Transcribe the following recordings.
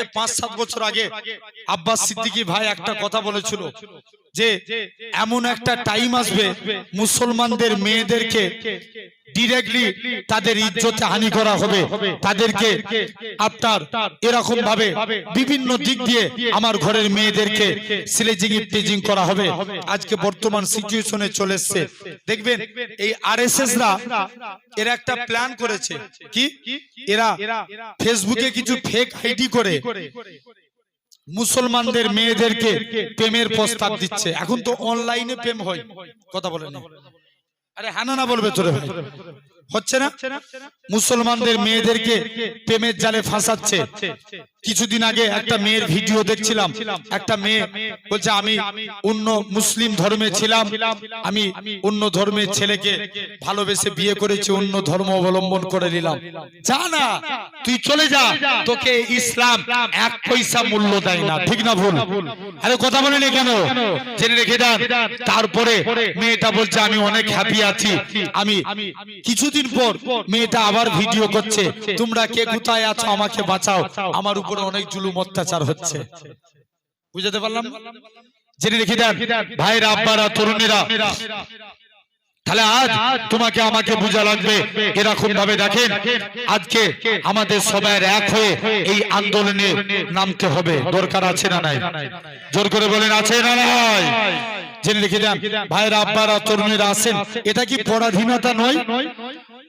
থেকে পাঁচ সাত বছর আগে আব্বাস সিদ্দিকী ভাই একটা কথা বলেছিল। যে এমন একটা টাইম আসবে মুসলমানদের মেয়েদেরকে ডিরেক্টলি তাদের ইজ্জতে হানি করা হবে। তাদেরকে আপনার এরকম ভাবে বিভিন্ন দিক দিয়ে আমার ঘরের মেয়েদেরকে সিলেজিং ইফটিজিং করা হবে। আজকে বর্তমান সিচুয়েশনে চলে এসছে। দেখবেন এই আরএসএস রা এরা একটা প্ল্যান করেছে। কি? এরা ফেসবুকে কিছু ফেক আইডি করে। মুসলমানদের মেয়েদেরকে প্রেমের প্রস্তাব দিচ্ছে। এখন তো অনলাইনে প্রেম হয়। কথা বলে না আরে হানা না বলবে তোরে হচ্ছে না? মুসলমানদের মেয়েদেরকে প্রেমের জালে ফাঁসাচ্ছে। কিছুদিন আগে একটা মেয়ের ভিডিও দেখছিলাম। একটা মেয়ে বলছে আমি অন্য মুসলিম ধর্মে ছিলাম আমি অন্য ধর্মের ছেলেকে ভালোবেসে বিয়ে করেছি অন্য ধর্ম অবলম্বন করে নিলাম। যা না তুই চলে যা তোকে ইসলাম এক পয়সা মূল্য দেয় না ঠিক না ভুল? আরে কথা বলেনি কেন? জেনে রেখে দেন তারপরে মেয়েটা বলছে আমি অনেক হ্যাপি আছি। আমি কিছুদিন পর মেয়েটা আবার ভিডিও করছে তোমরা কে কোথায় আছো? আমাকে বাঁচাও। আমার উপরে অনেক জুলুম অত্যাচার হচ্ছে। বুঝতে পারলাম? জেনে রেখে দেন ভাইরা আব্বারা তরুণীরা। তাহলে আজ তোমাকে আমাকে বোঝা লাগবে। এরকম ভাবে দেখেন আজকে আমাদের সবাই এক হয়ে এই আন্দোলনে নামতে হবে। দরকার আছে না নাই? জোর করে বলেন আছে না নাই? জেনে রেখে দেন ভাইরা আব্বারা তরুণীরা আছেন। এটা কি পরাধীনতা নয়?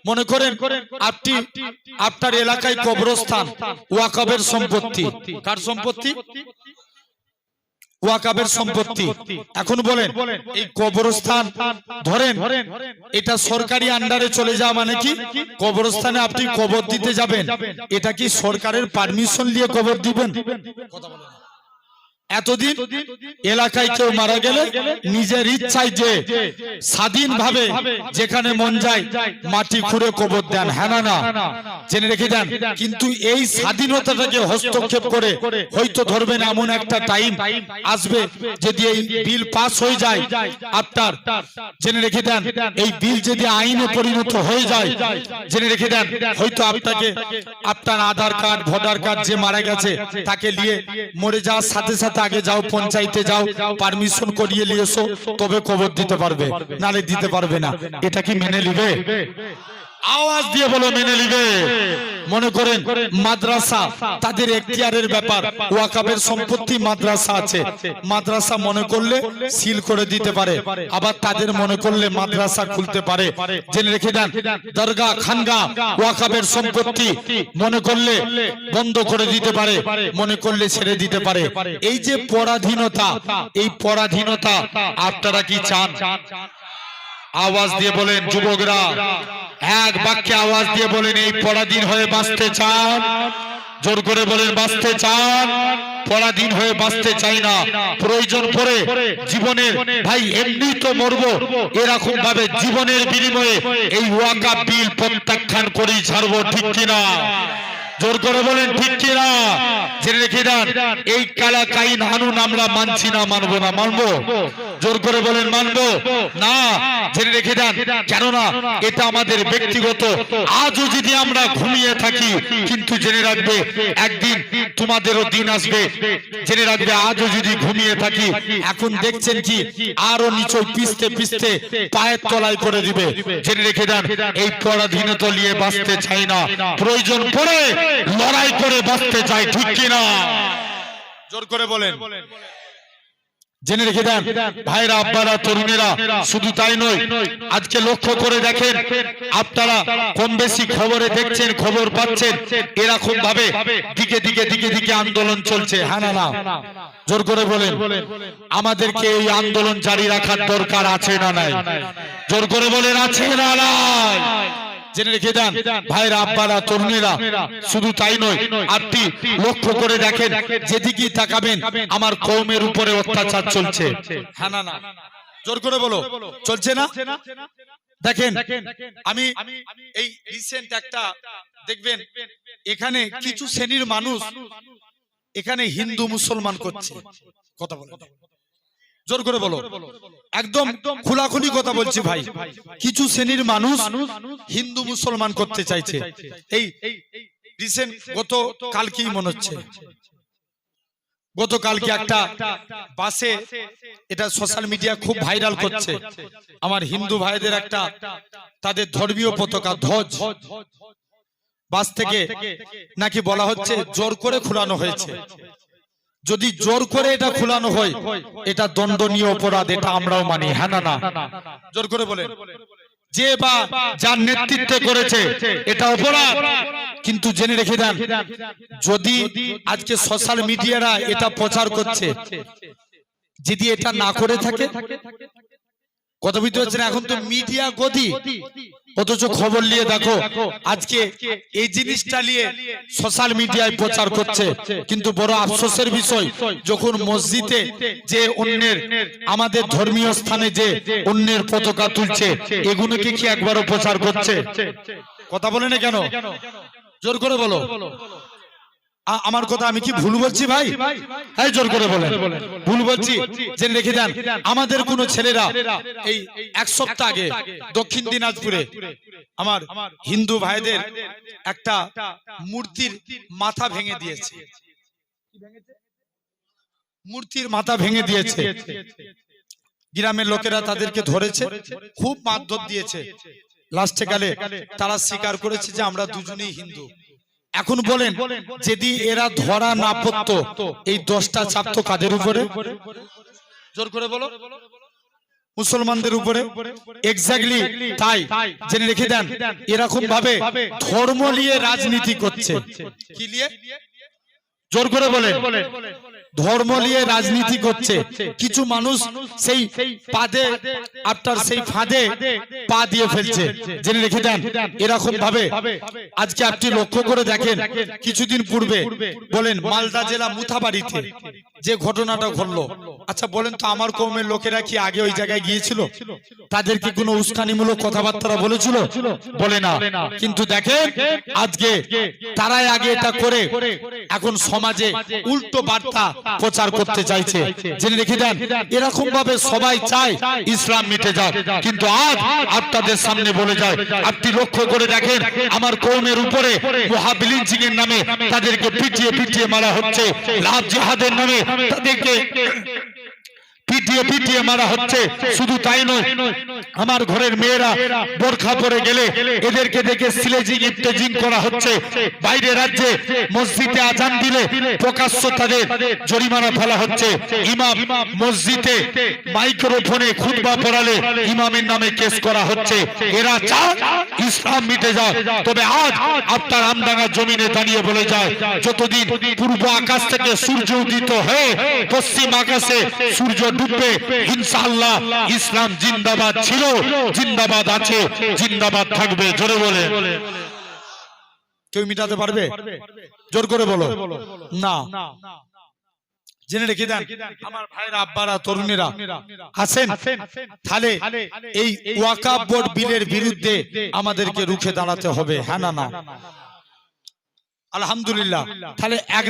মনে করেন আপনি আপনার এলাকায় কবরস্থান ওয়াকবের সম্পত্তি? কার সম্পত্তি? ওয়াকাবের সম্পত্তি। এখন বলেন এই কবরস্থান ধরেন এটা সরকারি আন্ডারে চলে যাওয়া মানে কি? কবরস্থানে আপনি কবর দিতে যাবেন। এটা কি সরকারের পারমিশন নিয়ে কবর দিবেন? কথা বলেন। এতদিন এলাকায় কেউ মারা গেলে নিজের ইচ্ছায় যে স্বাধীনভাবে যেখানে মন যায় মাটি খুঁড়ে কবর দেন। হ্যাঁ না জেনে রেখে দেন। কিন্তু এই স্বাধীনতাটাকে হস্তক্ষেপ করে হয়তো ধরবেন এমন একটা টাইম আসবে যদি এই বিল পাস হয়ে যায়। আপনার জেনে রেখে দেন, এই বিল যদি আইনে পরিণত হয়ে যায়, জেনে রেখে দেন, হয়তো আপনাকে আপনার আধার কার্ড, ভোটার কার্ড যে মারা গেছে, তাকে নিয়ে মরে যাওয়ার সাথে সাথে আগে যাও পঞ্চায়েতে যাও পারমিশন করিয়ে নিয়ে এসো তবে কবর দিতে পারবে নালে দিতে পারবে না। এটা কি মেনে নিবে? আওয়াজ দিয়ে বলো, মেনে নিবে। মনে করেন, মাদ্রাসা তাদের এখতিয়ারের ব্যাপার। ওয়াকাবের সম্পত্তি মাদ্রাসা আছে। মাদ্রাসা মনে করলে সিল করে দিতে পারে। আবার তাদের মনে করলে মাদ্রাসা খুলতে পারে। জেনে রেখে দেন দরগা খানগা ওয়াকাবের সম্পত্তি মনে করলে বন্ধ করে দিতে পারে। মনে করলে ছেড়ে দিতে পারে। এই যে পরাধীনতা, এই পরাধীনতা, আপনারা কি চান? আওয়াজ দিয়ে বলেন, যুবকরা এক বাক্যে আওয়াজ দিয়ে বলেন, এই পরাধীন হয়ে বাঁচতে চান। জোর করে বলেন, বাঁচতে চান। পরাধীন হয়ে বাঁচতে চাই না। প্রয়োজন পড়ে জীবনের ভাই এমনি তো মরবো। এরকম ভাবে জীবনের বিনিময়ে এই ওয়াকা বিল প্রত্যাখ্যান করেই ছাড়বো, ঠিক কিনা? জোর করে বলেন, ঠিক কিনা? জেনে রেখে দেন, এই কালা কাইন হানুন আমরা মানছি না, মানবো না। মানবো? জোর করে বলেন, মানবো? না, জেনে রেখে দেন। কেননা এটা আমাদের ব্যক্তিগত। আজও যদি আমরা ঘুমিয়ে থাকি, কিন্তু জেনে রাখবে, একদিন তোমাদেরও দিন আসবে। জেনে রাখবে, আজও যদি ঘুমিয়ে থাকি, এখন দেখছেন কি, আরও নিচে পিছতে পিছতে পায়ের তলায় করে দিবে। জেনে রেখে দেন, এই পরাধীনতা নিয়ে বাঁচতে চাই না। প্রয়োজন পড়ে লড়াই করে বাঁচতে চাই ঠিক কিনা? জোর করে বলেন। জেনে রেখে দেন, ভাইরা, আব্বারা, তরুণেরা, শুধু তাই নয়, আজকে লক্ষ্য করে দেখেন, আপনারা কম বেশি খবরে দেখছেন, খবর পাচ্ছেন, এরকম ভাবে দিকে দিকে দিকে দিকে আন্দোলন চলছে। হ্যাঁ না জোর করে বলেন, আমাদেরকে এই আন্দোলন জারি রাখার দরকার আছে না নাই? জোর করে বলেন, আছে না নাই? জেনে রেখে দেন ভাইরা আব্বারা তরুণীরা শুধু তাই নয় আপনি লক্ষ্য করে দেখেন যেদিকেই তাকাবেন আমার কৌমের উপরে অত্যাচার চলছে। হ্যাঁ না না জোর করে বলো। চলছে না? দেখেন আমি এই রিসেন্ট একটা দেখবেন এখানে কিছু শ্রেণির মানুষ এখানে হিন্দু মুসলমান করছে। কথা বলে জোর করে বলো। একদম খোলাখুলি কথা বলছি ভাই। কিছু শ্রেণির মানুষ হিন্দু মুসলমান করতে চাইছে। এই রিসেন্ট গত কালকেই মনে হচ্ছে। গতকালকে একটা বাসে এটা সোশ্যাল মিডিয়া খুব ভাইরাল করছে। আমার হিন্দু ভাইদের একটা তাদের ধর্মীয় পতাকা ধ্বজ। বাস থেকে নাকি বলা হচ্ছে জোর করে খোলানো হয়েছে। যদি জোর করে এটা খোলানো হয় এটা দণ্ডনীয় অপরাধ এটা আমরাও মানি হ্যাঁ না না? জোর করে বলে যে বা যার নেতৃত্বে করেছে এটা অপরাধ। কিন্তু জেনে রেখে দেন যদি আজকে সোশ্যাল মিডিয়ারা এটা প্রচার করছে যদি এটা না করে থাকে কথা বুঝতে পারছেন এখন তো মিডিয়া গদি। অথচ খবর নিয়ে দেখো আজকে এই জিনিসটা নিয়ে সোশ্যাল মিডিয়ায় প্রচার করছে। কিন্তু বড় আফসোসের বিষয় যখন মসজিদে যে অন্যের আমাদের ধর্মীয় স্থানে যে অন্যের পতাকা তুলছে এগুলোকে কি একবারও প্রচার করছে? কথা বলে না কেন? জোর করে বলো। আমার কথা আমি কি ভুল বলছি ভাই? এই জোর করে বলেন। ভুল বলছি? জেনে রেখে দেন। আমাদের কোন ছেলেরা এই এক সপ্তাহ আগে দক্ষিণ দিনাজপুরে আমার হিন্দু ভাইদের একটা মূর্তির মাথা ভেঙে দিয়েছে। মূর্তির মাথা ভেঙে দিয়েছে। গ্রামের লোকেরা তাদেরকে ধরেছে খুব মারধর দিয়েছে। লাস্টে গেলে তারা স্বীকার করেছে যে আমরা দুজনেই হিন্দু। এখন বলেন, যদি এরা ধরা না পড়ত, এই দশটা ছাত্র কাদের উপরে? জোর করে বলো। মুসলমানদের উপরে? এক্স্যাক্টলি তাই। জেনে রেখে দেন, এরকম ভাবে ধর্ম নিয়ে রাজনীতি করছে। কি নিয়ে? জোর করে বলেন। ধর্ম নিয়ে রাজনীতি করছে। কিছু মানুষ সেই পাদে আপনার সেই ফাঁদে পা দিয়ে ফেলছে। জেনে রেখে দেন এরকম ভাবে আজকে আপনি লক্ষ্য করে দেখেন, কিছুদিন পূর্বে বলেন, মালদা জেলা মুথাবাড়িতে যে ঘটনাটা ঘটলো। আচ্ছা বলেন তো আমার কৌমের লোকেরা কি আগে ওই জায়গায় গিয়েছিল? তাদের কি কোনো উস্কানিমূলক কথাবার্তা বলেছিল? বলে না। কিন্তু দেখেন, আজকে তারাই আগে এটা করে এখন সমাজে উল্টো বার্তা প্রচার করতে চাইছে। জেনে রেখে দেন এরকম ভাবে সবাই চায় ইসলাম মিটে যাক। কিন্তু আজ আপনাদের সামনে বলে যায় আপনি লক্ষ্য করে দেখেন আমার কৌমের উপরে এর নামে তাদেরকে পিটিয়ে পিটিয়ে মারা হচ্ছে। লাভ জিহাদের নামে তাদেরকে পিটিয়ে পিটিয়ে মারা হচ্ছে। শুধু তাই নয়, আমার ঘরের মেয়েরা বোরখা পরে গেলে এদেরকে দেখে সিলেজিং, ইফতেজিং করা হচ্ছে। বাইরে রাজ্যে মসজিদে আজান দিলে প্রকাশ্য তাদের জরিমানা ফেলা হচ্ছে। ইমাম মসজিদে মাইক্রোফোনে খুতবা পড়ালে ইমামের নামে কেস করা হচ্ছে। এরা চান ইসলাম মিটে যায়। তবে আজ আপনার আমডাঙ্গা জমিনে দাঁড়িয়ে বলে যায়, যতদিন পূর্ব আকাশ থেকে সূর্য উদিত হয়ে পশ্চিম আকাশে সূর্য ডুববে ইনশাআল্লাহ ইসলাম জিন্দাবাদ ছিল। জিন্দাবাদ আছে। জিন্দাবাদ থাকবে। জোরে বলে। কেউ মিটাতে পারবে? জোর করে বলো। না। জেনে রেখে দেন। আমার ভাইরা আব্বারা, তরুণেরা আছেন তাহলে এই বোর্ড বিলের বিরুদ্ধে আমাদেরকে রুখে দাঁড়াতে হবে। হ্যাঁ না না? আলহামদুলিল্লাহ। তাহলে এক